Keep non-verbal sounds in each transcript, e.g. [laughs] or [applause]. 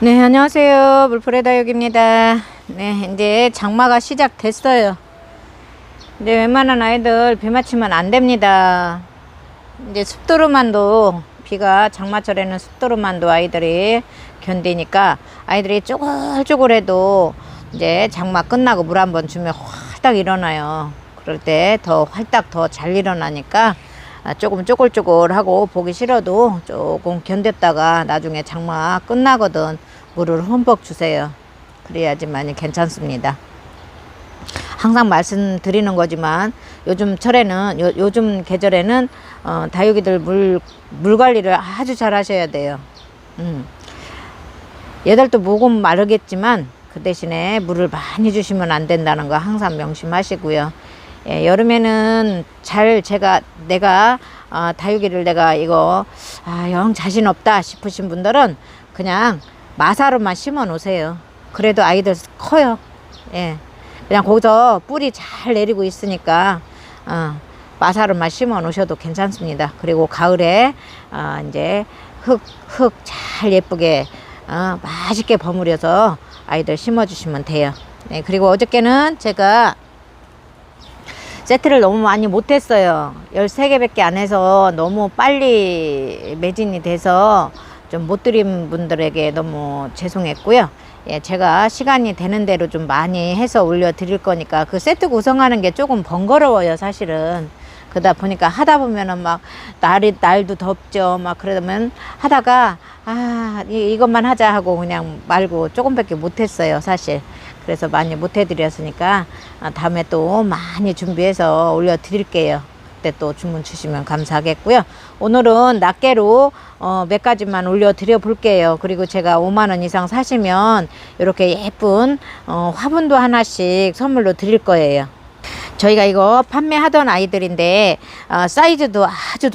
네, 안녕하세요. 물프레다육입니다. 네, 이제 장마가 시작됐어요. 이제 웬만한 아이들 비 맞추면 안 됩니다. 이제 습도로만도 비가 장마철에는 습도로만도 아이들이 견디니까 아이들이 쪼글쪼글해도 이제 장마 끝나고 물 한 번 주면 활딱 일어나요. 그럴 때 더 활딱 더 잘 일어나니까 아, 조금 쪼글쪼글하고 보기 싫어도 조금 견뎠다가 나중에 장마 끝나거든 물을 흠뻑 주세요. 그래야지만이 괜찮습니다. 항상 말씀드리는 거지만 요즘 철에는 요, 요즘 계절에는 어, 다육이들 물, 물 관리를 아주 잘 하셔야 돼요. 음. 얘들도 목은 마르겠지만 그 대신에 물을 많이 주시면 안 된다는 거 항상 명심하시고요. 예, 여름에는 잘 제가 내가 어, 다육이를 내가 이거 아, 영 자신 없다 싶으신 분들은 그냥 마사로만 심어 놓으세요. 그래도 아이들 커요. 예. 그냥 거기서 뿌리 잘 내리고 있으니까 어, 마사로만 심어 놓으셔도 괜찮습니다. 그리고 가을에 어, 이제 흙 흙 잘 예쁘게 어, 맛있게 버무려서 아이들 심어 주시면 돼요. 네, 그리고 어저께는 제가 세트를 너무 많이 못했어요. 13개밖에 안 해서 너무 빨리 매진이 돼서 좀 못 드린 분들에게 너무 죄송했고요. 예, 제가 시간이 되는 대로 좀 많이 해서 올려 드릴 거니까 그 세트 구성하는 게 조금 번거로워요, 사실은. 그러다 보니까 하다 보면은 막 날이 날도 덥죠. 막 그러면 하다가 아 이, 이것만 하자 하고 그냥 말고 조금밖에 못했어요, 사실. 그래서 많이 못 해드렸으니까 아, 다음에 또 많이 준비해서 올려드릴게요. 그때 또 주문 주시면 감사하겠고요. 오늘은 낱개로 어, 몇 가지만 올려드려 볼게요. 그리고 제가 5만 원 이상 사시면 이렇게 예쁜 어, 화분도 하나씩 선물로 드릴 거예요. 저희가 이거 판매하던 아이들인데 어, 사이즈도 아주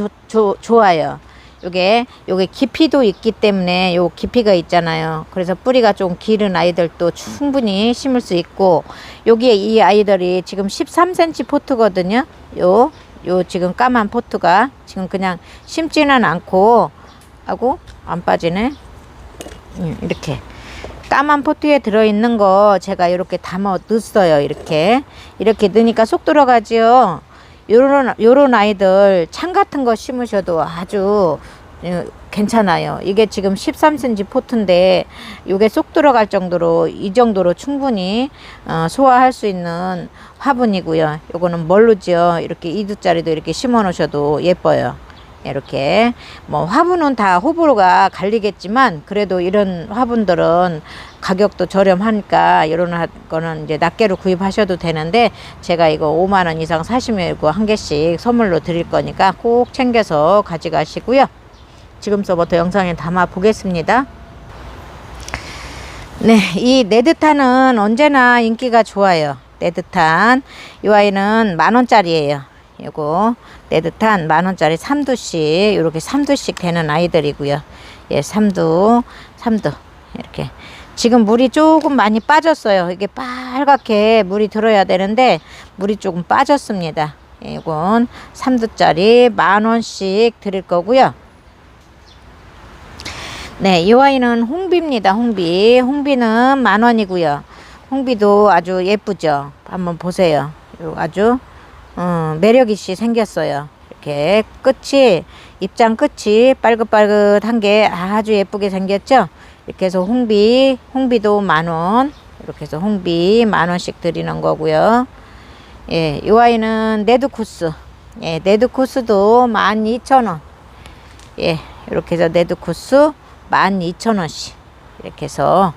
좋아요. 요게 요게 깊이도 있기 때문에 요 깊이가 있잖아요. 그래서 뿌리가 좀 길은 아이들도 충분히 심을 수 있고 여기에 이 아이들이 지금 13cm 포트거든요. 요요 지금 까만 포트가 지금 그냥 심지는 않고 하고 안 빠지네. 음, 이렇게 까만 포트에 들어있는 거 제가 이렇게 담아 넣었어요. 이렇게 이렇게 넣으니까 쏙 들어가지요. 요런 요런 아이들 창 같은 거 심으셔도 아주 어, 괜찮아요. 이게 지금 13cm 포트인데 이게 쏙 들어갈 정도로 이 정도로 충분히 어, 소화할 수 있는 화분이고요. 요거는 뭘로죠? 이렇게 이두짜리도 이렇게 심어 놓으셔도 예뻐요. 이렇게 뭐 화분은 다 호불호가 갈리겠지만 그래도 이런 화분들은 가격도 저렴하니까 이런 거는 이제 낱개로 구입하셔도 되는데 제가 이거 5만 원 이상 사시면 이거 한 개씩 선물로 드릴 거니까 꼭 챙겨서 가져가시고요. 지금서부터 영상에 담아 보겠습니다. 네, 이 네드탄은 언제나 인기가 좋아요. 네드탄. 이 아이는 만 원짜리예요. 요거 네드탄 만 원짜리 3두씩 이렇게 3두씩 되는 아이들이고요. 예, 3두, 3두 이렇게. 지금 물이 조금 많이 빠졌어요. 이게 빨갛게 물이 들어야 되는데 물이 조금 빠졌습니다. 예, 이건 3두짜리 만 원씩 드릴 거고요. 네, 이 아이는 홍비입니다. 홍비. 홍비는 만 원이고요. 홍비도 아주 예쁘죠. 한번 보세요. 요 아주 어, 매력있이 생겼어요. 이렇게 끝이 입장 끝이 빨긋빨긋한 게 아주 예쁘게 생겼죠. 이렇게 해서 홍비 홍비도 만 원. 이렇게 해서 홍비 만 원씩 드리는 거고요. 예, 이 아이는 네드 코스. 예, 네드 코스도 만 이천 원. 예, 이렇게 해서 네드 코스 12,000원씩 이렇게 해서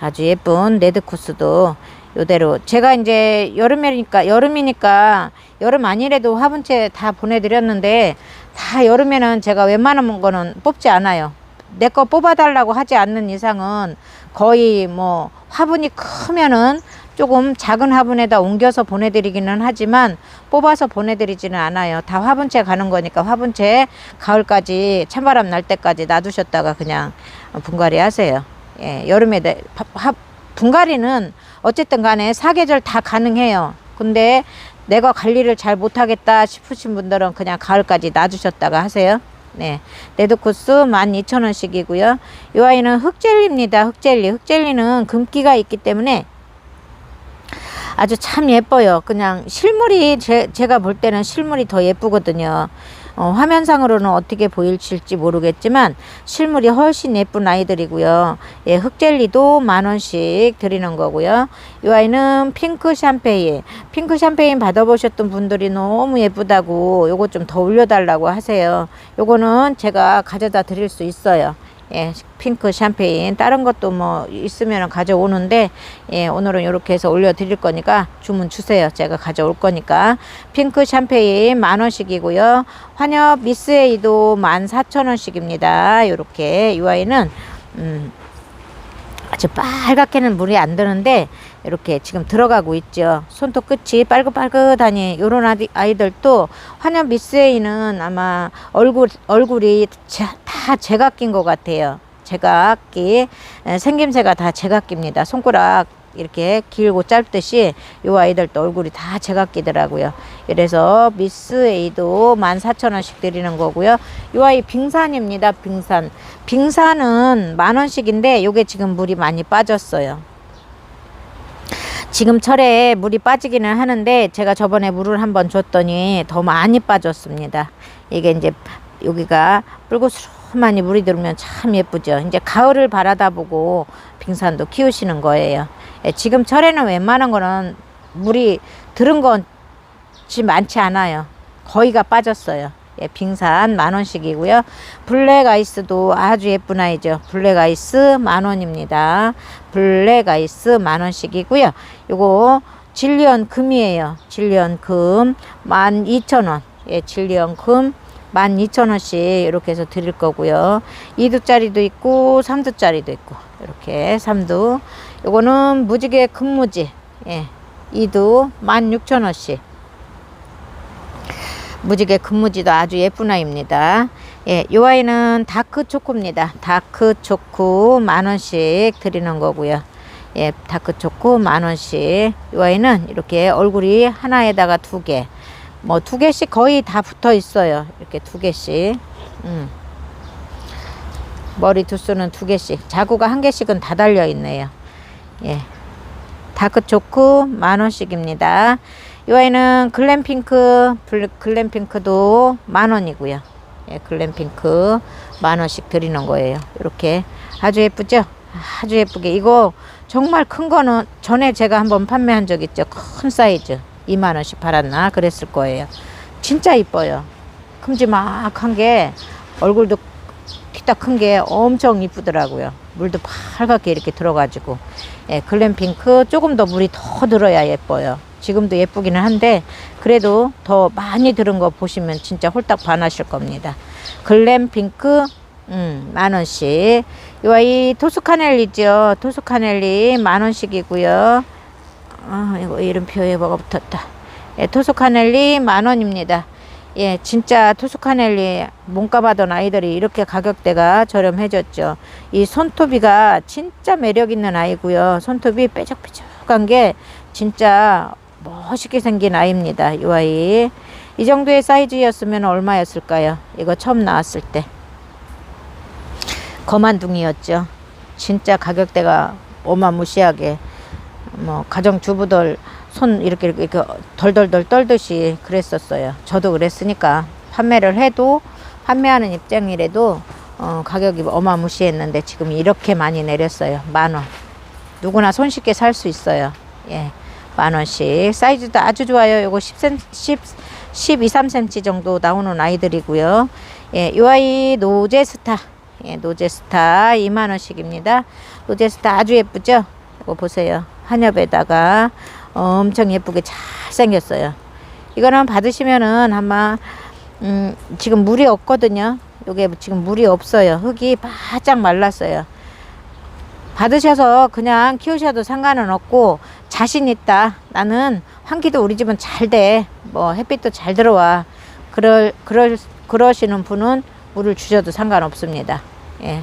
아주 예쁜 레드 코스도 요대로 제가 이제 여름이니까 여름이니까 여름 아니래도 화분채 다 보내드렸는데 다 여름에는 제가 웬만한 거는 뽑지 않아요. 내 거 뽑아달라고 하지 않는 이상은 거의 뭐 화분이 크면은 조금 작은 화분에다 옮겨서 보내드리기는 하지만 뽑아서 보내드리지는 않아요. 다 화분채 가는 거니까 화분채 가을까지 찬바람 날 때까지 놔두셨다가 그냥 분갈이 하세요. 예, 여름에 내- 파- 하- 분갈이는 어쨌든 간에 사계절 다 가능해요. 근데 내가 관리를 잘 못하겠다 싶으신 분들은 그냥 가을까지 놔두셨다가 하세요. 네. 레드코스 12,000원씩이고요. 이 아이는 흑젤리입니다. 흑젤리. 흑젤리는 금기가 있기 때문에 아주 참 예뻐요. 그냥 실물이 제, 제가 볼 때는 실물이 더 예쁘거든요. 어, 화면상으로는 어떻게 보일지 모르겠지만 실물이 훨씬 예쁜 아이들이고요. 예, 흑젤리도 만 원씩 드리는 거고요. 이 아이는 핑크 샴페인. 핑크 샴페인 받아보셨던 분들이 너무 예쁘다고 요거 좀 더 올려달라고 하세요. 요거는 제가 가져다 드릴 수 있어요. 예, 핑크 샴페인 다른 것도 뭐 있으면 가져오는데 예, 오늘은 이렇게 해서 올려 드릴 거니까 주문 주세요. 제가 가져올 거니까 핑크 샴페인 만 원씩이고요. 환엽 미스에이도 만 사천 원씩입니다. 요렇게 이 아이는 음, 아주 빨갛게는 물이 안 드는데 이렇게 지금 들어가고 있죠. 손톱 끝이 빨긋빨긋하니 요런 아이- 아이들도 환엽 미스에이는 아마 얼굴 얼굴이 자- 다 제각기인 것 같아요. 제각기 에, 생김새가 다 제각기입니다. 손가락 이렇게 길고 짧듯이 요 아이들도 얼굴이 다 제각기더라고요. 그래서 미스 A도 14,000원씩 드리는 거고요. 요 아이 빙산입니다. 빙산. 빙산은 만 원씩인데 요게 지금 물이 많이 빠졌어요. 지금 철에 물이 빠지기는 하는데 제가 저번에 물을 한번 줬더니 더 많이 빠졌습니다. 이게 이제 여기가 뿔고스름하니 물이 들으면 참 예쁘죠. 이제 가을을 바라다 보고 빙산도 키우시는 거예요. 예, 지금 철에는 웬만한 거는 물이 들은 건지 많지 않아요. 거의가 빠졌어요. 예, 빙산 만 원씩이고요. 블랙 아이스도 아주 예쁜 아이죠. 블랙 아이스 만 원입니다. 블랙 아이스 만 원씩이고요. 요거 진리언 금이에요. 진리언 금 만 이천 원. 예, 진리언 금 12,000원씩 이렇게 해서 드릴 거고요. 2두짜리도 있고 3두짜리도 있고 이렇게 3두. 요거는 무지개 금무지. 예. 2두 16,000원씩. 무지개 금무지도 아주 예쁜 아이입니다. 예, 요 아이는 다크 초코입니다. 다크 초코 만 원씩 드리는 거고요. 예, 다크 초코 만 원씩. 요 아이는 이렇게 얼굴이 하나에다가 두 개. 뭐 두 개씩 거의 다 붙어 있어요. 이렇게 두 개씩. 음. 머리 두수는 두 개씩. 자구가 한 개씩은 다 달려 있네요. 예. 다크 초코 만 원씩입니다. 이 아이는 글램핑크, 블- 글램핑크도 만 원이고요. 예, 글램핑크 만 원씩 드리는 거예요. 이렇게 아주 예쁘죠? 아주 예쁘게 이거 정말 큰 거는 전에 제가 한번 판매한 적 있죠. 큰 사이즈 2만 원씩 팔았나 그랬을 거예요. 진짜 이뻐요. 큼지막한 게 얼굴도 키딱 큰 게 엄청 이쁘더라고요. 물도 빨갛게 이렇게 들어가지고 예, 글램핑크 조금 더 물이 더 들어야 예뻐요. 지금도 예쁘기는 한데 그래도 더 많이 들은 거 보시면 진짜 홀딱 반하실 겁니다. 글램핑크 음, 만 원씩. 요 아이 토스카넬리죠. 토스카넬리 만 원씩이고요. 아, 이거 이름 표에 뭐가 붙었다. 예, 토스카넬리 만 원입니다. 예, 진짜 토스카넬리 몸값 하던 아이들이 이렇게 가격대가 저렴해졌죠. 이 손톱이가 진짜 매력 있는 아이고요. 손톱이 뾰족뾰족한 게 진짜 멋있게 생긴 아이입니다. 이 아이. 이 정도의 사이즈였으면 얼마였을까요? 이거 처음 나왔을 때. 거만둥이였죠. 진짜 가격대가 어마무시하게 뭐 가정주부들 손 이렇게 이렇게 덜덜덜 떨듯이 그랬었어요. 저도 그랬으니까 판매를 해도 판매하는 입장이라도 어, 가격이 어마무시했는데 지금 이렇게 많이 내렸어요. 만 원. 누구나 손쉽게 살 수 있어요. 예. 만 원씩. 사이즈도 아주 좋아요. 요거 10cm, 10, 12, 3cm 정도 나오는 아이들이고요. 예, 요 아이 노제스타. 예, 노제스타 2만 원씩입니다. 노제스타 아주 예쁘죠? 이거 보세요. 한엽에다가 엄청 예쁘게 잘 생겼어요. 이거는 받으시면은 아마 음, 지금 물이 없거든요. 요게 지금 물이 없어요. 흙이 바짝 말랐어요. 받으셔서 그냥 키우셔도 상관은 없고 자신 있다. 나는 환기도 우리 집은 잘 돼. 뭐 햇빛도 잘 들어와. 그럴 그럴 그러시는 분은 물을 주셔도 상관없습니다. 예.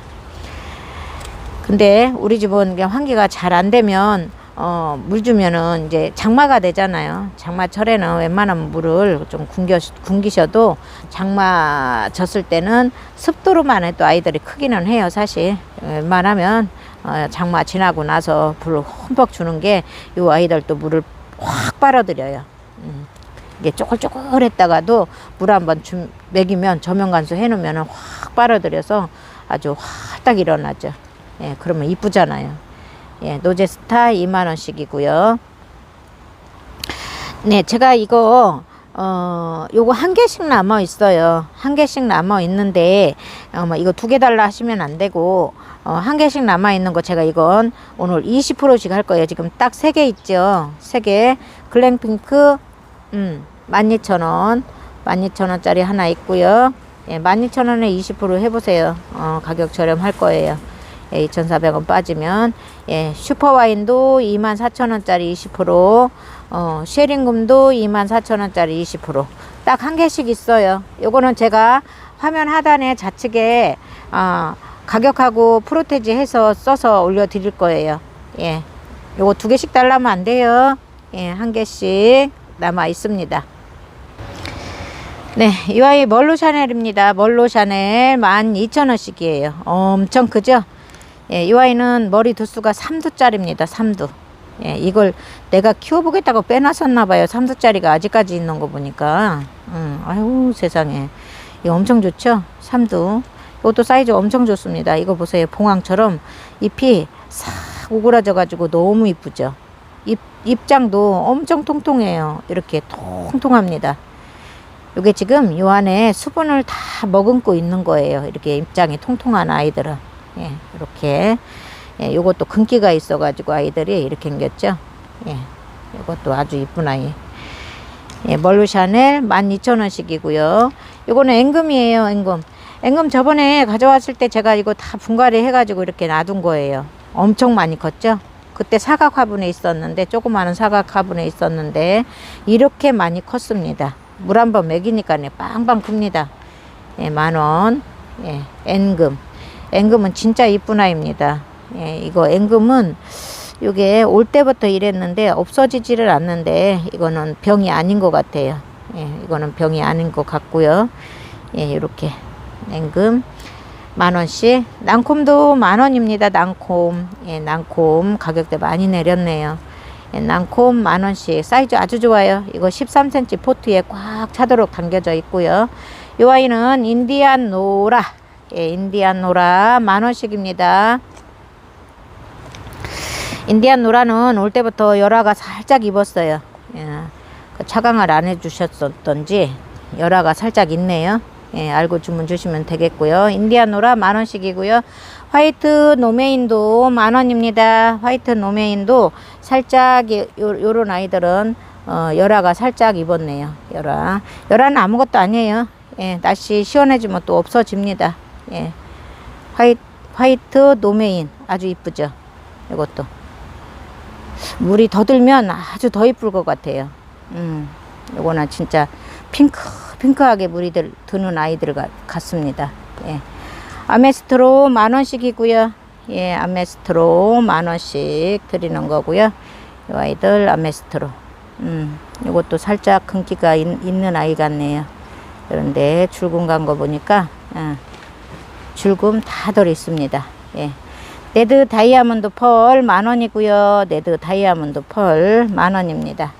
근데 우리 집은 환기가 잘 안 되면 어, 물 주면은 이제 장마가 되잖아요. 장마철에는 웬만하면 물을 좀 굶겨, 굶기셔도 장마 졌을 때는 습도로만 해도 아이들이 크기는 해요, 사실. 웬만하면 어, 장마 지나고 나서 불을 흠뻑 주는 게 이 아이들도 물을 확 빨아들여요. 음. 이게 쪼글쪼글했다가도 물 한번 좀 먹이면 저면간수 해놓으면 확 빨아들여서 아주 활딱 일어나죠. 예, 그러면 이쁘잖아요. 예, 노제스타 2만원씩이고요. 네, 제가 이거, 어, 요거 한 개씩 남아 있어요. 한 개씩 남아 있는데, 어, 뭐 이거 두 개 달라 하시면 안 되고, 어, 한 개씩 남아 있는 거 제가 이건 오늘 20%씩 할 거예요. 지금 딱 세 개 있죠. 세 개. 글랭핑크, 음, 12,000원. 12,000원짜리 하나 있고요. 예, 12,000원에 20% 해보세요. 어, 가격 저렴할 거예요. 예, 2,400원 빠지면 예, 슈퍼와인도 24,000원짜리 20% 어, 쉐링금도 24,000원짜리 20%딱 한 개씩 있어요. 요거는 제가 화면 하단에 좌측에 어, 가격하고 프로테지 해서 써서 올려 드릴 거예요. 예. 요거 두 개씩 달라면 안 돼요. 예, 한 개씩 남아 있습니다. 네, 이 아이 멀로 샤넬입니다. 멀로 샤넬 12,000원씩이에요. 엄청 크죠? 예, 이 아이는 머리 두수가 3두짜리입니다. 3두. 예, 이걸 내가 키워보겠다고 빼놨었나 봐요. 3두짜리가 아직까지 있는 거 보니까. 음, 아유, 세상에. 이거 엄청 좋죠? 3두. 이것도 사이즈 엄청 좋습니다. 이거 보세요. 봉황처럼 잎이 싹 오그라져가지고 너무 이쁘죠? 잎, 잎장도 엄청 통통해요. 이렇게 통통합니다. 이게 지금 요 안에 수분을 다 머금고 있는 거예요. 이렇게 잎장이 통통한 아이들은. 예, 이렇게. 예, 요것도 금기가 있어가지고 아이들이 이렇게 생겼죠. 예, 요것도 아주 이쁜 아이. 예, 멀루 샤넬 12,000원씩이고요. 요거는 앵금이에요, 앵금. 앵금 저번에 가져왔을 때 제가 이거 다 분갈이 해가지고 이렇게 놔둔 거예요. 엄청 많이 컸죠? 그때 사각 화분에 있었는데, 조그마한 사각 화분에 있었는데, 이렇게 많이 컸습니다. 물 한 번 먹이니까 빵빵 큽니다. 예, 만 원. 예, 앵금. 앵금은 진짜 이쁜 아이입니다. 예, 이거 앵금은 요게 올 때부터 이랬는데 없어지지를 않는데 이거는 병이 아닌 것 같아요. 예, 이거는 병이 아닌 것 같고요. 예, 이렇게 앵금 만 원씩 난콤도 만 원입니다. 난콤 예, 난콤 가격대 많이 내렸네요. 예, 난콤 만 원씩 사이즈 아주 좋아요. 이거 13cm 포트에 꽉 차도록 담겨져 있고요. 이 아이는 인디안 노라 예, 인디안 노라 만 원씩입니다. 인디안 노라는 올 때부터 열화가 살짝 입었어요. 예, 그 차강을 안 해주셨었던지 열화가 살짝 있네요. 예, 알고 주문 주시면 되겠고요. 인디안 노라 만 원씩이고요. 화이트 노메인도 만 원입니다. 화이트 노메인도 살짝 요, 요런 아이들은 어, 열화가 살짝 입었네요. 열화. 열화는 아무것도 아니에요. 예, 날씨 시원해지면 또 없어집니다. 예. 화이트, 화이트 노메인 아주 이쁘죠. 이것도. 물이 더 들면 아주 더 이쁠 것 같아요. 음, 요거는 진짜 핑크, 핑크하게 물이 들, 드는 아이들 같습니다. 예. 아메스트로 만 원씩이고요. 예, 아메스트로 만 원씩 드리는 거고요. 이 아이들 아메스트로. 음, 이것도 살짝 금기가 있, 는 아이 같네요. 그런데 줄금 간거 보니까 어, 줄금 다 들어 있습니다. 예. 레드 다이아몬드 펄 만원이고요. 레드 다이아몬드 펄 만원입니다.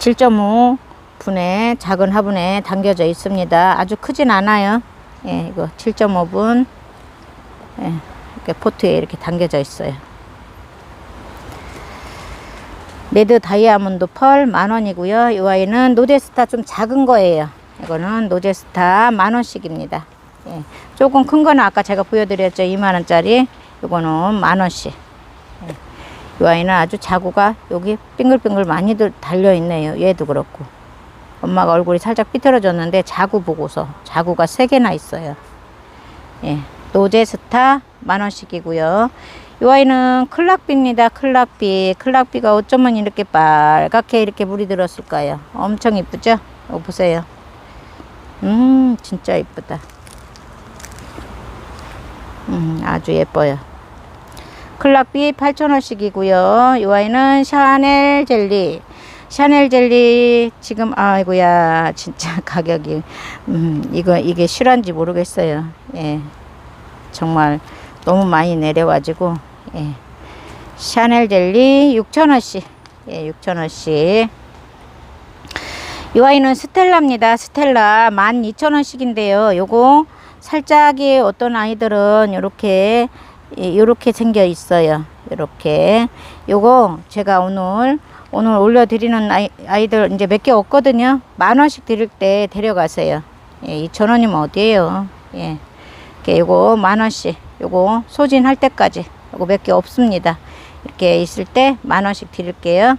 7.5 분에 작은 화분에 담겨져 있습니다. 아주 크진 않아요. 예, 이거 7.5분 예, 이렇게 포트에 이렇게 담겨져 있어요. 레드 다이아몬드 펄 만원이고요. 이 아이는 노제스타 좀 작은 거예요. 이거는 노제스타 만원씩입니다. 예, 조금 큰 거는 아까 제가 보여드렸죠. 2만원짜리. 이거는 만원씩. 예, 이 아이는 아주 자구가 여기 빙글빙글 많이 달려있네요. 얘도 그렇고. 엄마가 얼굴이 살짝 삐뚤어졌는데 자구 보고서 자구가 3개나 있어요. 예, 노제스타 만원씩이고요. 이 아이는 클락비입니다. 클락비. 클락비가 어쩌면 이렇게 빨갛게 이렇게 물이 들었을까요? 엄청 이쁘죠? 보세요. 음, 진짜 이쁘다. 음, 아주 예뻐요. 클락비 8,000원씩이고요. 이 아이는 샤넬 젤리. 샤넬 젤리 지금 아이고야 진짜 [laughs] 가격이 음 이거 이게 실한지 모르겠어요. 예. 정말 너무 많이 내려가지고 예. 샤넬 젤리 6,000원씩. 예, 6,000원씩. 이 아이는 스텔라입니다. 스텔라 12,000원씩인데요. 요거 살짝이 어떤 아이들은 요렇게 요렇게 생겨 있어요. 요렇게 요거 제가 오늘 오늘 올려드리는 아이, 아이들 이제 몇 개 없거든요. 만 원씩 드릴 때 데려가세요. 예, 2천 원이면 어디에요? 예, 이렇게 요거 만 원씩 요거 소진할 때까지 요거 몇 개 없습니다. 이렇게 있을 때 만 원씩 드릴게요.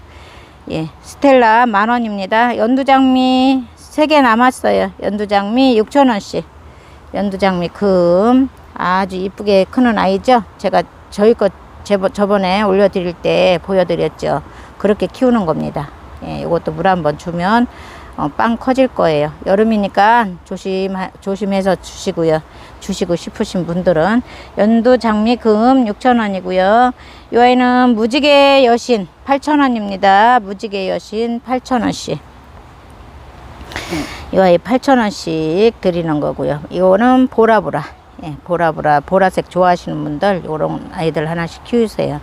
예, 스텔라 만 원입니다. 연두장미 세개 남았어요. 연두장미 6천 원씩. 연두장미 금 아주 이쁘게 크는 아이죠. 제가 저희 거 제버- 저번에 올려드릴 때 보여드렸죠. 그렇게 키우는 겁니다. 예, 이것도 물 한번 주면 어, 빵 커질 거예요. 여름이니까 조심 조심해서 주시고요. 주시고 싶으신 분들은 연두 장미 금 6,000원이고요. 이 아이는 무지개 여신 8,000원입니다. 무지개 여신 8,000원씩. 이 아이 8,000원씩 드리는 거고요. 이거는 보라보라. 예, 보라보라. 보라색 좋아하시는 분들 이런 아이들 하나씩 키우세요.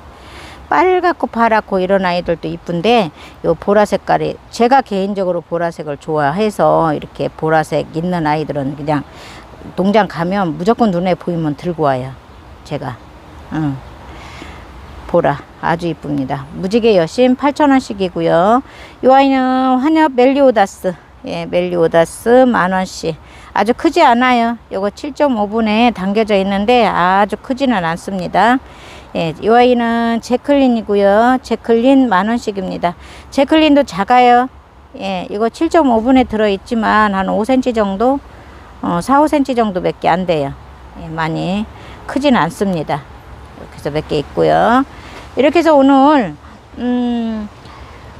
빨갛고 파랗고 이런 아이들도 이쁜데 요 보라 색깔이 제가 개인적으로 보라색을 좋아해서 이렇게 보라색 있는 아이들은 그냥 농장 가면 무조건 눈에 보이면 들고 와요. 제가. 응. 보라 아주 이쁩니다. 무지개 여신 8,000원씩이고요. 이 아이는 환엽 멜리오다스 예, 멜리오다스 만원씩 아주 크지 않아요. 요거 7.5분에 담겨져 있는데 아주 크지는 않습니다. 예, 이 아이는 제클린이고요. 제클린 만 원씩입니다. 제클린도 작아요. 예, 이거 7.5분에 들어있지만 한 5cm 정도, 어, 4, 5cm 정도밖에 안 돼요. 예, 많이 크지는 않습니다. 이렇게 해서 몇 개 있고요. 이렇게 해서 오늘 음,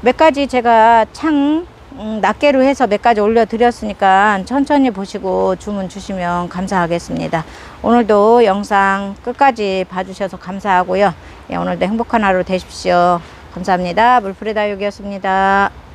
몇 가지 제가 창 음, 낱개로 해서 몇 가지 올려드렸으니까 천천히 보시고 주문 주시면 감사하겠습니다. 오늘도 영상 끝까지 봐주셔서 감사하고요. 예, 오늘도 행복한 하루 되십시오. 감사합니다. 물풀의 다육이었습니다.